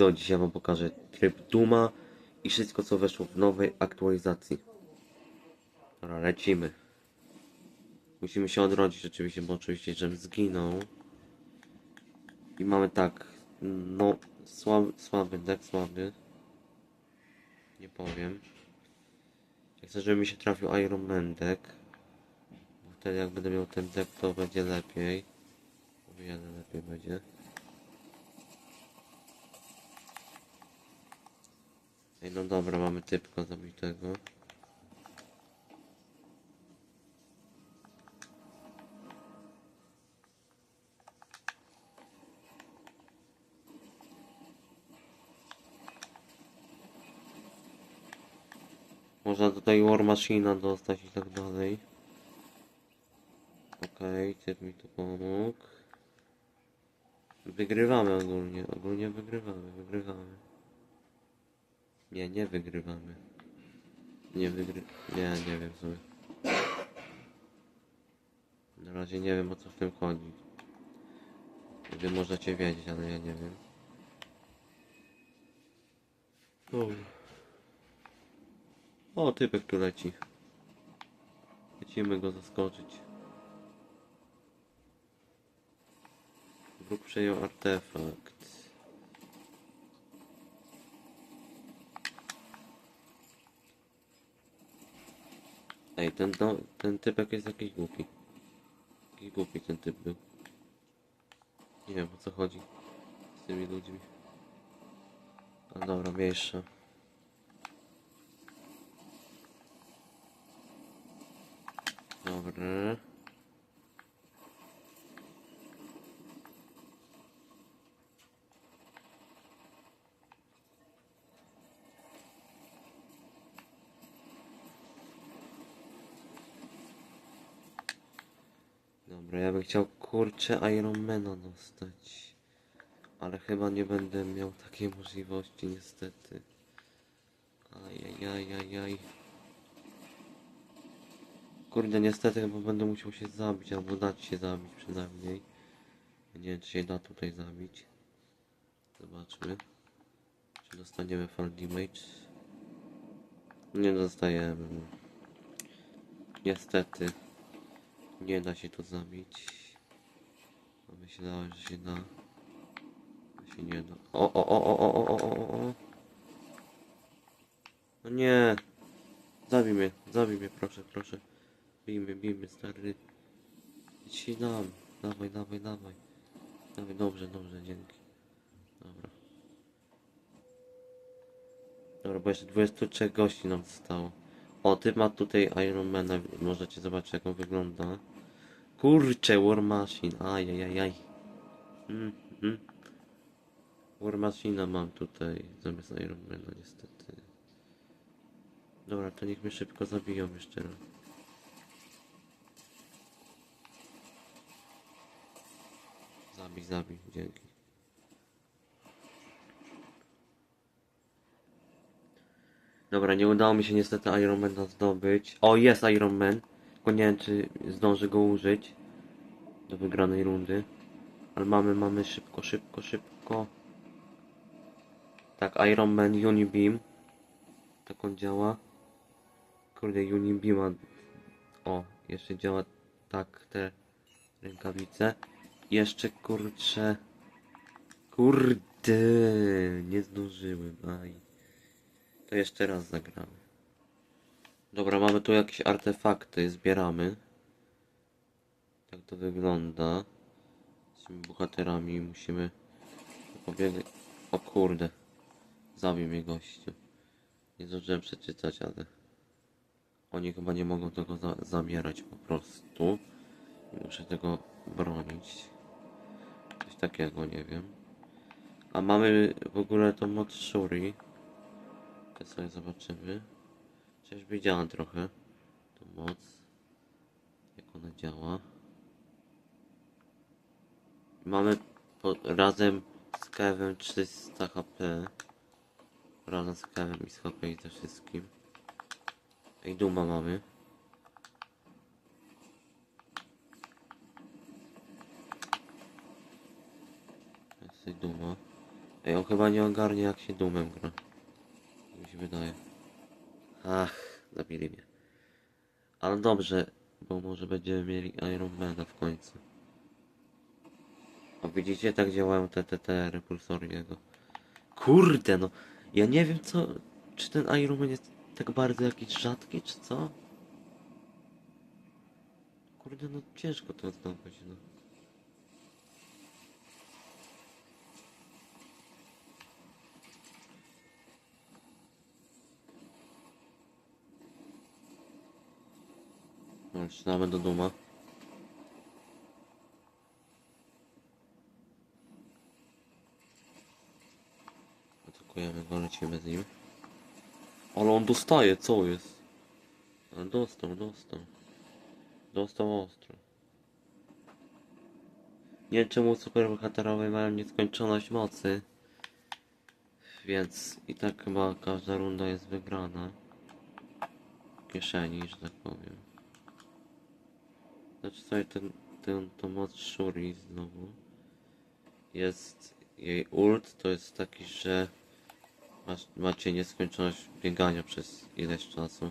wideo dzisiaj wam pokażę tryb Duma i wszystko co weszło w nowej aktualizacji. Dobra, lecimy. Musimy się odrodzić rzeczywiście, bo oczywiście, żebym zginął. I mamy tak, no, słaby, słaby deck, słaby. Nie powiem. Ja chcę, żeby mi się trafił Iron Man deck. Bo wtedy jak będę miał ten deck, to będzie lepiej. O wiele lepiej będzie. Ej, no dobra, mamy typka zabitego. Można tutaj War Machina dostać i tak dalej. Okej, typ mi tu pomógł. Wygrywamy ogólnie, ogólnie wygrywamy, wygrywamy. Nie, nie wygrywamy. Nie wygry... Nie, nie wiem sobie. Na razie nie wiem o co w tym chodzi. Wy możecie wiedzieć, ale ja nie wiem. O, o typek tu leci. Lecimy go zaskoczyć. Wróg przejął artefakt. Ej, ten, no, ten typek jest jakiś głupi. Jakiś głupi ten typ był. Nie wiem o co chodzi z tymi ludźmi. A dobra, mniejsza. Dobra, ja bym chciał kurczę Ironmana dostać. Ale chyba nie będę miał takiej możliwości niestety. Ajajajajaj. Kurde, niestety chyba będę musiał się zabić, albo dać się zabić przynajmniej. Nie wiem, czy się da tutaj zabić. Zobaczmy. Czy dostaniemy fall damage? Nie dostajemy. Niestety. Nie da się to zabić. A myślałem, że się da. A się nie da. O, o, o, o, o, o, o, o, o. No nie. Zabij mnie, zabij mnie, proszę, proszę. Bij mnie, bij mnie, stary. Idź się dam. Dawaj, dawaj, dawaj. Dawaj, dobrze, dobrze, dzięki. Dobra. Dobra, bo jeszcze 23 gości nam zostało. O, ty ma tutaj Ironmana, możecie zobaczyć jak on wygląda. Kurczę, War Machine, ajajajaj. Mm, mm. War Machina mam tutaj, zamiast Ironmana niestety. Dobra, to niech mnie szybko zabiją jeszcze raz. Zabij, zabij, dzięki. Dobra, nie udało mi się niestety Ironmana zdobyć. O, jest Iron Man. Tylko nie wiem, czy zdążę go użyć do wygranej rundy. Ale mamy, mamy szybko, szybko, szybko. Tak, Iron Man Unibeam. Tak on działa. Kurde, Unibeama. O, jeszcze działa tak te rękawice. Jeszcze kurczę. Kurde, nie zdążyłem. Aj. To jeszcze raz zagramy. Dobra, mamy tu jakieś artefakty, zbieramy. Tak to wygląda. Z tymi bohaterami musimy opowiedzieć. O kurde. Zabił mnie gościu. Nie zdążyłem przeczytać, ale oni chyba nie mogą tego za zabierać po prostu. Muszę tego bronić. Coś takiego, nie wiem. A mamy w ogóle to mod Shuri. To sobie zobaczymy. Przecież widziałem trochę tą moc. Jak ona działa. Mamy po, razem z Kevem 300 HP. Razem z Kevem i z HP i ze wszystkim. Ej, Duma mamy. Jest Duma. Ej, on chyba nie ogarnie jak się dumem gra. Tak Mi się wydaje. Ach, zabili mnie. Ale dobrze, bo może będziemy mieli Ironmana w końcu. A widzicie, tak działają te, te, te repulsory jego. Kurde, no. Ja nie wiem co... Czy ten Iron Man jest tak bardzo jakiś rzadki, czy co? Kurde, no ciężko to zdobyć, no. No, Zaczynamy do duma. Atakujemy go, lecimy z nim. Ale on dostaje, co jest? A, dostał, dostał. Dostał ostro. Nie wiem czemu superbohaterowie mają nieskończoność mocy. Więc i tak chyba każda runda jest wygrana. W kieszeni, że tak powiem. Znaczy sobie ten, ten, to moc Shuri znowu. Jest jej ult, to jest taki, że masz, macie nieskończoność biegania przez ileś czasu.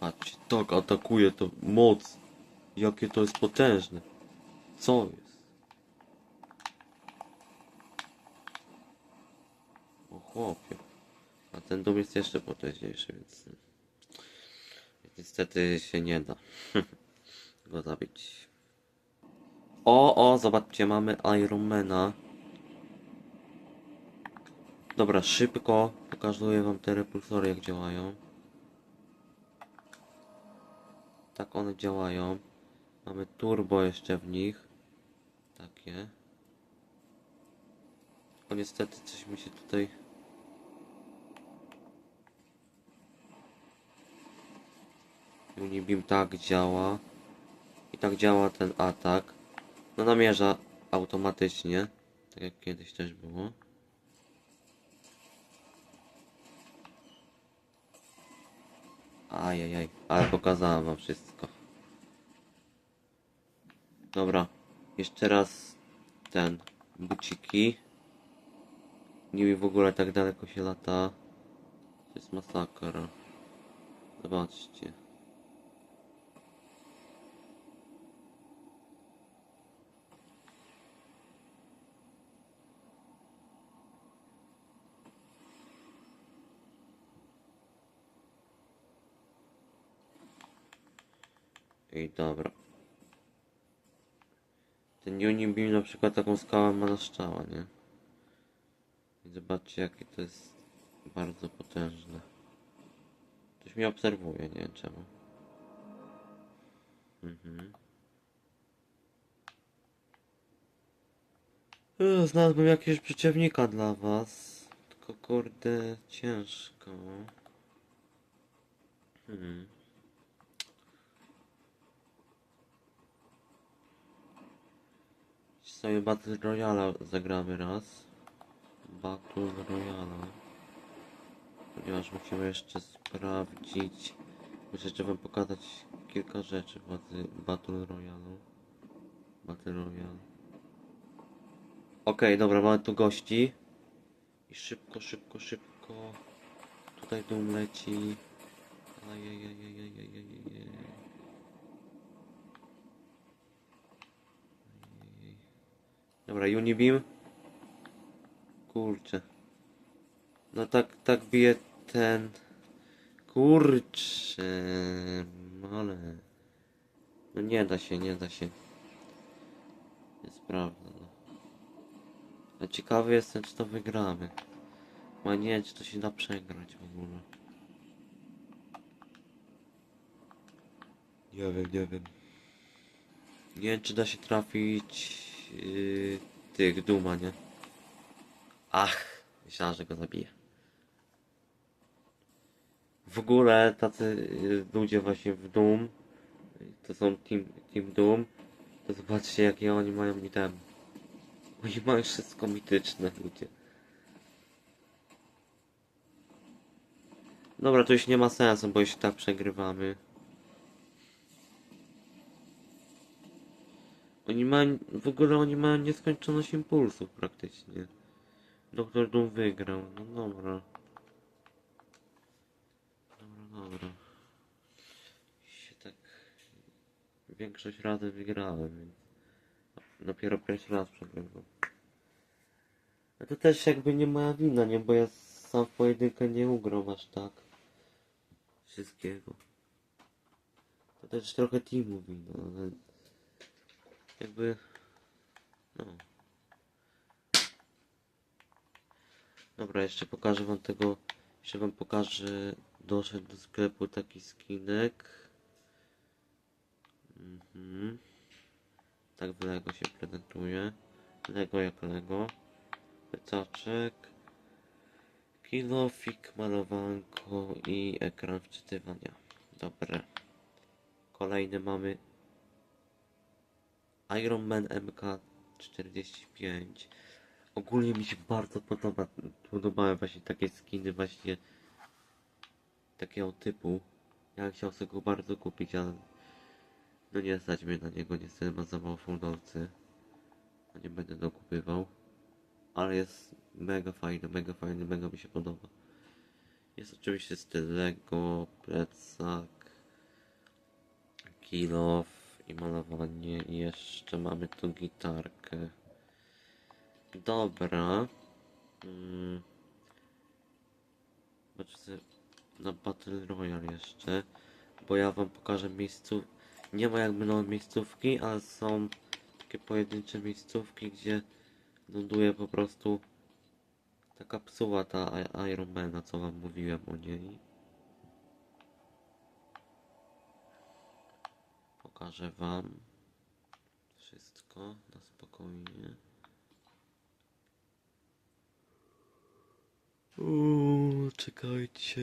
Patrzcie, tak atakuje to moc. Jakie to jest potężne. Co jest? O chłopie. A ten dom jest jeszcze potężniejszy, więc... Niestety się nie da go zabić. O, o, zobaczcie, mamy Ironmana. Dobra, szybko pokazuję wam te repulsory jak działają. Tak one działają. Mamy turbo jeszcze w nich. Takie. Tylko niestety coś mi się tutaj... Unibim tak działa. I tak działa ten atak. No namierza automatycznie. Tak jak kiedyś też było. Ajajaj, ale pokazałem wam wszystko. Dobra, jeszcze raz ten buciki. Nie mi w ogóle tak daleko się lata. To jest masakra. Zobaczcie. I dobra. Ten Unibim na przykład taką skałę ma na strzała, nie? I zobaczcie jakie to jest bardzo potężne. Ktoś mnie obserwuje, nie wiem czemu. Mhm. Znalazłem jakiegoś przeciwnika dla was. Tylko kurde ciężko. Hmm. sobie Battle Royale zagramy raz. Battle Royale. Ponieważ musimy jeszcze sprawdzić. Muszę jeszcze wam pokazać kilka rzeczy w Battle Royale. Battle Royale. Okej, okay, dobra, mamy tu gości. I szybko, szybko, szybko. Tutaj dum leci. Ajajajajaj. Dobra, Unibim. Kurczę. No tak, tak bije ten... Kurczę, ale... No nie da się, nie da się. Jest prawda, no. A ciekawy jestem, czy to wygramy. Bo nie czy to się da przegrać w ogóle. Nie wiem, nie wiem. Nie wiem, czy da się trafić yy, tych Duma, nie? Ach, myślałem, że go zabiję. W ogóle tacy yy, ludzie właśnie w Doom, to są Team, team Doom, to zobaczcie jakie oni mają item. Oni mają wszystko mityczne ludzie. Dobra, to już nie ma sensu, bo już tak przegrywamy. Oni mają, w ogóle oni mają nieskończoność impulsów praktycznie. Doktor Doom wygrał. No dobra. Dobra, dobra. Się tak... Większość razy wygrałem, więc... Dopiero pierwszy raz przegrywam. A to też jakby nie moja wina, nie? Bo ja sam w pojedynkę nie ugram aż tak. Wszystkiego. To też trochę teamu wina, ale... Jakby... No. Dobra, jeszcze pokażę wam tego... Jeszcze wam pokażę... Doszedł do sklepu taki skinek. Mhm. Tak w Lego się prezentuje. Lego jak Lego. Plecaczek. Kilofik, malowanko i ekran wczytywania. Dobre. Kolejny mamy Iron Man MK45. Ogólnie mi się bardzo podoba, podobały właśnie takie skiny właśnie takiego typu. Ja chciał sobie go bardzo kupić, ale no nie stać mnie na niego, niestety ma za mało fundolcy. No nie będę dokupywał. Ale jest mega fajny, mega fajny, mega mi się podoba. Jest oczywiście styl Lego, plecak, kilof i malowanie i jeszcze mamy tu gitarkę. Dobra. Mm. Zobaczę sobie na Battle Royale jeszcze, bo ja wam pokażę miejsców. Nie ma jakby no miejscówki, ale są takie pojedyncze miejscówki, gdzie ląduje po prostu ta kapsuła, ta Ironmana, co wam mówiłem o niej. Pokażę wam wszystko na spokojnie. Uuu, czekajcie.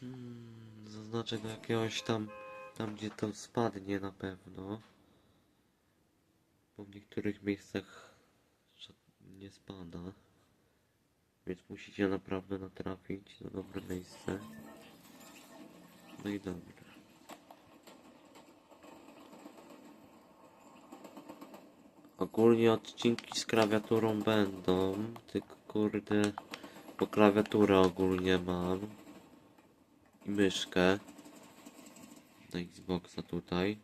Hmm, zaznaczę do jakiegoś tam, tam gdzie to spadnie na pewno. Bo w niektórych miejscach nie spada. Więc musicie naprawdę natrafić na dobre miejsce. No i dobra. Ogólnie odcinki z klawiaturą będą, tylko kurde, bo klawiaturę ogólnie mam i myszkę na Xboxa tutaj.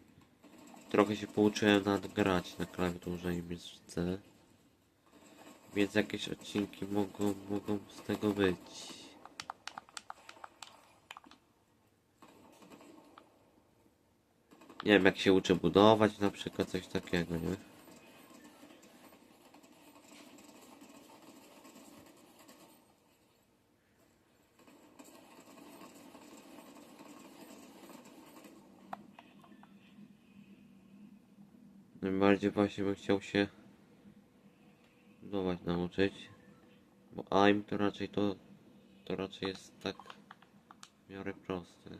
Trochę się pouczyłem nadgrać na klawiaturze i myszce. Więc jakieś odcinki mogą, mogą z tego być. Nie wiem jak się uczę budować na przykład coś takiego, nie? Najbardziej właśnie bym chciał się budować nauczyć. Bo AIM to raczej to, to raczej jest tak w miarę prosty.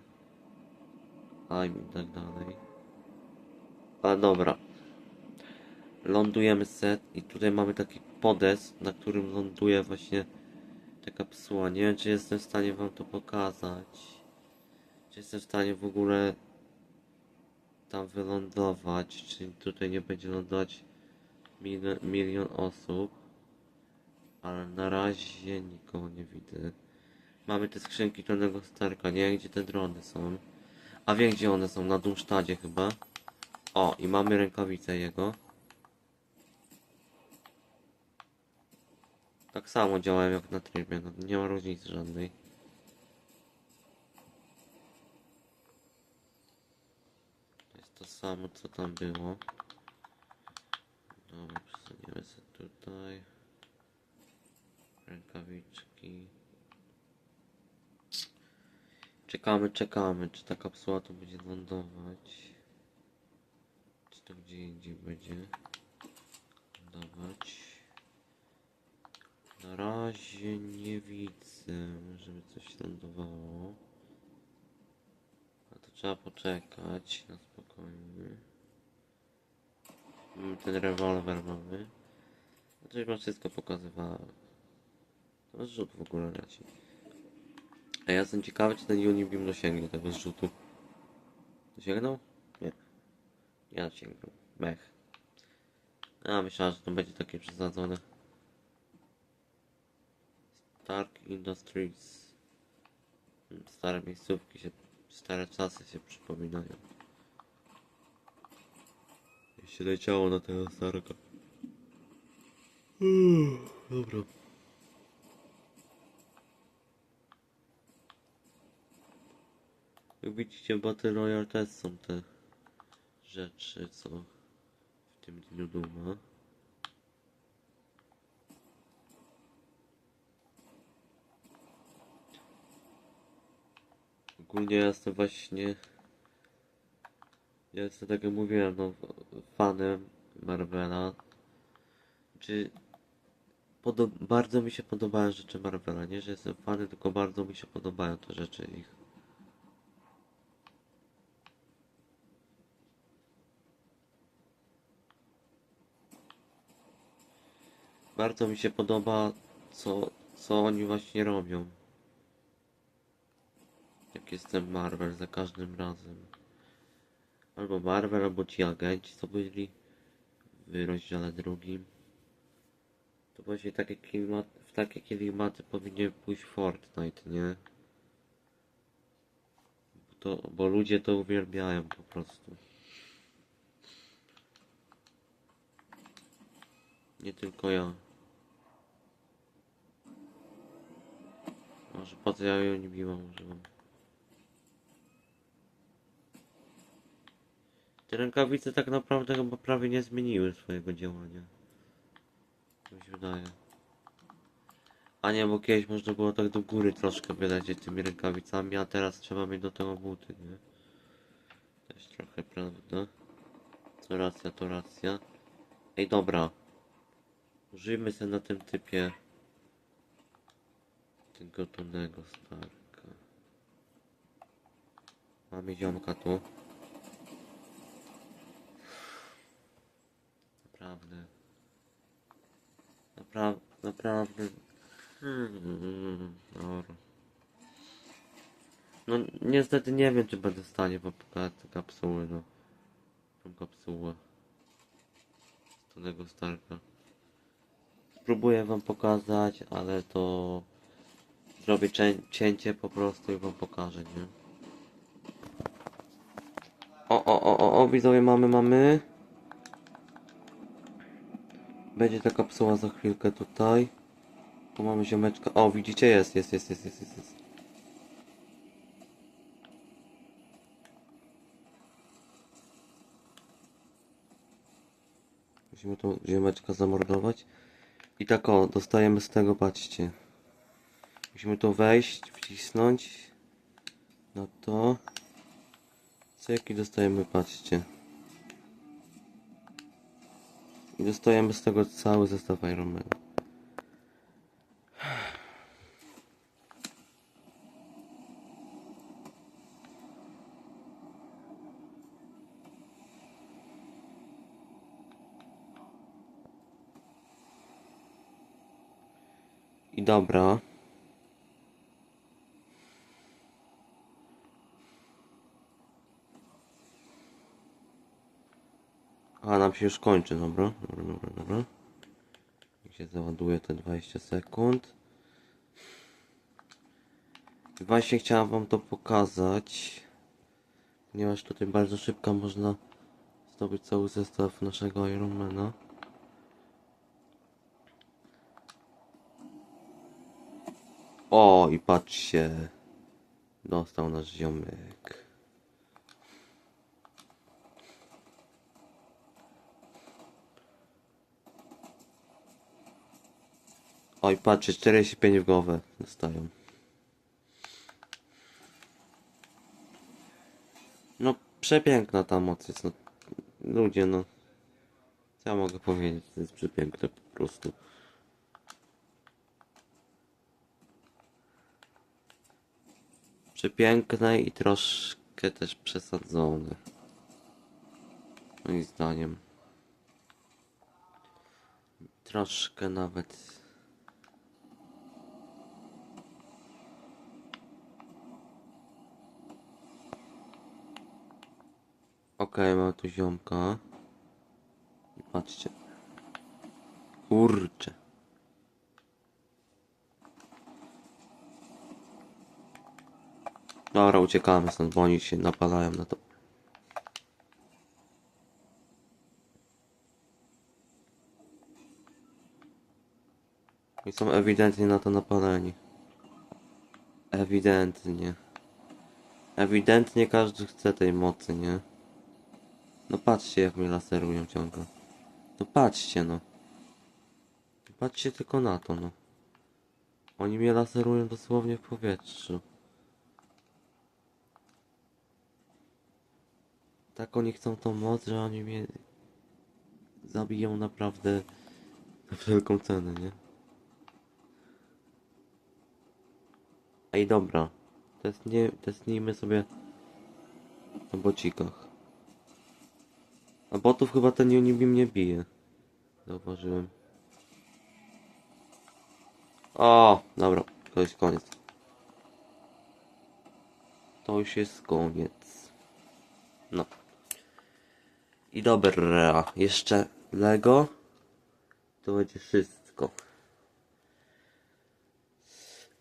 AIM i tak dalej. Ale dobra. Lądujemy set i tutaj mamy taki podest, na którym ląduje właśnie ta kapsuła. Nie wiem czy jestem w stanie wam to pokazać. Czy jestem w stanie w ogóle tam wylądować, czy tutaj nie będzie lądować milion, milion osób. Ale na razie nikogo nie widzę. Mamy te skrzynki Tonego Starka, nie wiem gdzie te drony są. A wiem gdzie one są, na Dumsztadzie chyba. O, i mamy rękawice jego. Tak samo działają jak na trybie, no, nie ma różnicy żadnej. To jest to samo co tam było. Dobra, przesuniemy sobie tutaj. Rękawiczki. Czekamy, czekamy, czy ta kapsuła tu będzie lądować. Czy to gdzie indziej będzie lądować. Na razie nie widzę, żeby coś lądowało. A to trzeba poczekać na spokojnie. Ten rewolwer mamy. To chyba wszystko pokazywałem. To zrzut w ogóle leci. A ja jestem ciekawy, czy ten Unibim dosięgnie tego zrzutu. Dosięgnął? Nie. Ja dosięgnął. Mech. A myślałem, że to będzie takie przesadzone. Stark Industries. Mm, Stare miejscówki się, stare czasy się przypominają. I się leciało na tego Starka. Dobra. Jak widzicie, Battle Royale też są te rzeczy, co w tym dniu duma. Ogólnie ja jestem właśnie. Ja jestem, tak jak mówiłem, no, fanem Marvela. Czy. Bardzo mi się podobają rzeczy Marvela. Nie, że jestem fanem, tylko bardzo mi się podobają te rzeczy ich. Bardzo mi się podoba, co, co oni właśnie robią. Jak jestem Marvel za każdym razem. Albo Marvel, albo ci agenci, co byli w rozdziale drugim. To właśnie takie klimat, w takie klimaty powinien pójść Fortnite, nie? To, bo ludzie to uwielbiają po prostu. Nie tylko ja. Może po co ja ją nie biłam używam. Te rękawice tak naprawdę chyba prawie nie zmieniły swojego działania. Tak Mi się wydaje. A nie, bo kiedyś można było tak do góry troszkę wylecieć tymi rękawicami, a teraz trzeba mieć do tego buty, nie? Też trochę prawda. Co racja, to racja. Ej, dobra. Użyjmy sobie na tym typie tego tunnego Starka. Mamy ziomka tu. Naprawdę. Naprawdę, naprawdę. Hmm, dobra. No niestety nie wiem czy będę w stanie te kapsuły, no. Tą kapsułę. Z Tonego Starka. Spróbuję wam pokazać, ale to zrobię cię cięcie po prostu i wam pokażę, nie? O, o, o, o, o, widzowie, mamy, mamy. Będzie ta kapsuła za chwilkę tutaj. Tu mamy ziomeczka. O, widzicie, jest, jest, jest, jest, jest, jest. jest. Musimy tą ziomeczka zamordować. I tak o, dostajemy z tego, patrzcie. Musimy tu wejść, wcisnąć. Na to. Co jaki dostajemy, patrzcie. I dostajemy z tego cały zestaw Ironmana. I dobra. A nam się już kończy, dobra, dobra, dobra, dobra. Niech się załaduje te 20 sekund. Właśnie chciałem wam to pokazać. Ponieważ tutaj bardzo szybko można zdobyć cały zestaw naszego Ironmana. O, i patrzcie. Dostał nasz ziomek. Oj, patrzcie, 45 w głowę dostają. No, przepiękna ta moc jest, no. Ludzie, no. Co ja mogę powiedzieć? To jest przepiękne po prostu. Przepiękne i troszkę też przesadzone. Moim zdaniem. Troszkę nawet. Okej, okay, mam tu ziomka. Patrzcie. Kurczę. Dobra, uciekamy stąd, bo oni się napalają na to. I są ewidentnie na to napaleni. Ewidentnie. Ewidentnie każdy chce tej mocy, nie? No patrzcie jak mnie laserują ciągle. No patrzcie no. Patrzcie tylko na to no. Oni mnie laserują dosłownie w powietrzu. Tak oni chcą tą moc, że oni mnie zabiją naprawdę za wszelką cenę, nie? Ej, dobra. Testnijmy sobie na bocikach. A botów chyba ten Unibim nie bije. Zauważyłem. O, dobra, to jest koniec. To już jest koniec. No. I dobra, jeszcze Lego. To będzie wszystko.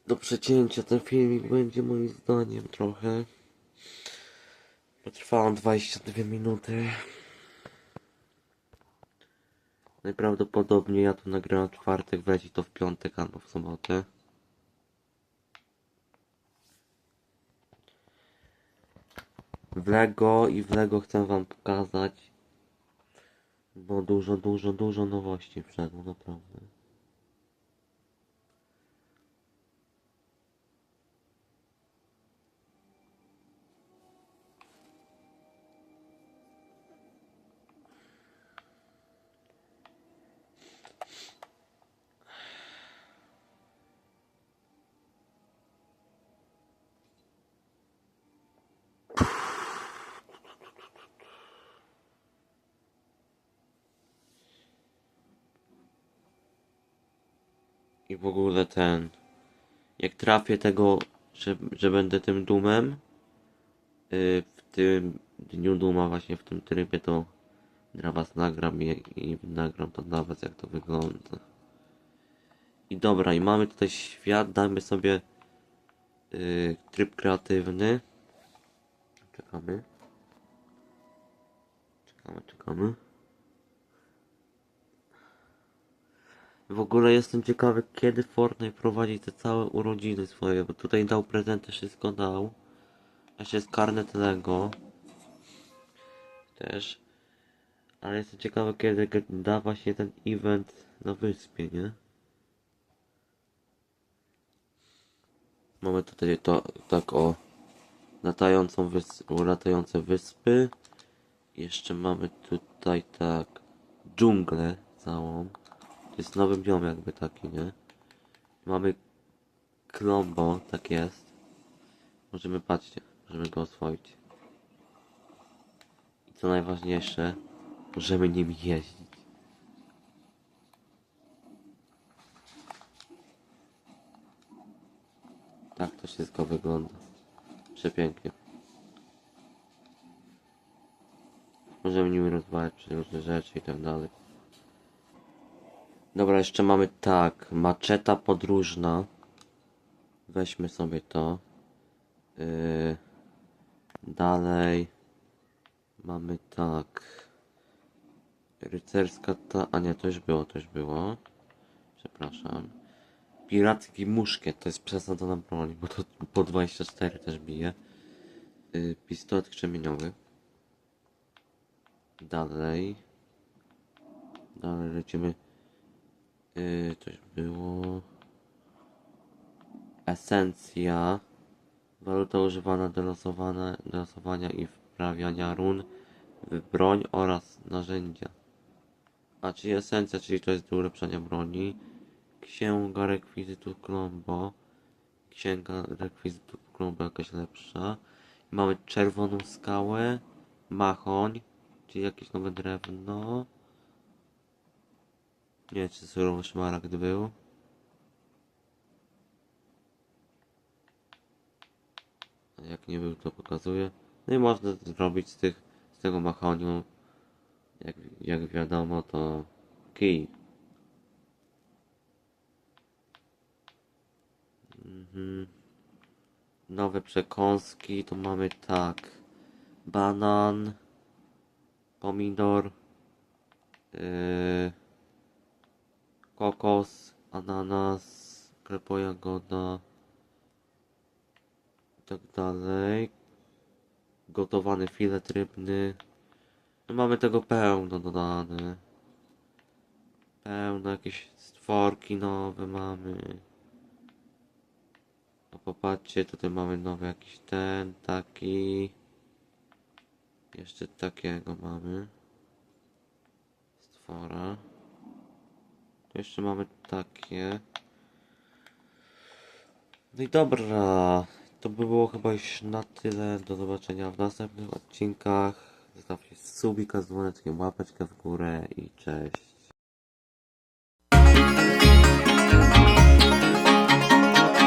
Do przecięcia ten filmik będzie moim zdaniem trochę. Potrwa on 22 minuty. Najprawdopodobniej ja to nagrałem w czwartek, wleci to w piątek albo w sobotę. W Lego i w Lego chcę wam pokazać, bo dużo, dużo, dużo nowości wszedło, naprawdę. I w ogóle ten. Jak trafię tego, że, że będę tym dumem, yy, w tym dniu duma, właśnie w tym trybie, to dla was nagram i, i nagram to dla was, jak to wygląda. I dobra, i mamy tutaj świat, damy sobie yy, tryb kreatywny. Czekamy. Czekamy, czekamy. W ogóle jestem ciekawy, kiedy Fortnite prowadzi te całe urodziny swoje, bo tutaj dał prezenty, wszystko dał. Jeszcze jest karnet Lego. Też. Ale jestem ciekawy, kiedy da właśnie ten event na wyspie, nie? Mamy tutaj to, tak o, latającą wys latające wyspy. Jeszcze mamy tutaj tak, dżunglę całą. Jest nowy biom jakby taki, nie? Mamy Klombo, tak jest. Możemy, patrzcie, możemy go oswoić. I co najważniejsze, możemy nim jeździć. Tak to wszystko wygląda. Przepięknie. Możemy nim rozmawiać różne rzeczy i tak dalej. Dobra, jeszcze mamy tak, maczeta podróżna. Weźmy sobie to. Yy, dalej mamy tak. Rycerska ta. A nie, to już było, to już było. Przepraszam. Piracki muszkiet, to jest przesadzona broń, bo to po 24 też bije. Yy, pistolet krzemieniowy. Dalej. Dalej lecimy. Yy, coś było. Esencja. Waluta używana do losowania, do losowania i wprawiania run w broń oraz narzędzia. A czyli esencja, czyli to jest do ulepszania broni. Księga rekwizytów Klombo. Księga rekwizytów Klombo jakaś lepsza. Mamy czerwoną skałę. Machoń, czyli jakieś nowe drewno. Nie, czy surowy szmaragd był. Jak nie był, to pokazuję. No i można zrobić z tych, z tego machoniu, jak, jak wiadomo, to kij. Mhm. nowe przekąski, to mamy tak. Banan, pomidor, yy, kokos, ananas, klepo jagoda i tak dalej. Gotowany filet rybny. No mamy tego pełno dodane. Pełno jakieś stworki nowe mamy. No popatrzcie, tutaj mamy nowy jakiś ten, taki. Jeszcze takiego mamy. Stwora. Jeszcze mamy takie. No i dobra. To by było chyba już na tyle. Do zobaczenia w następnych odcinkach. Zostawcie subika z dzwoneczkiem, łapeczkę w górę i cześć.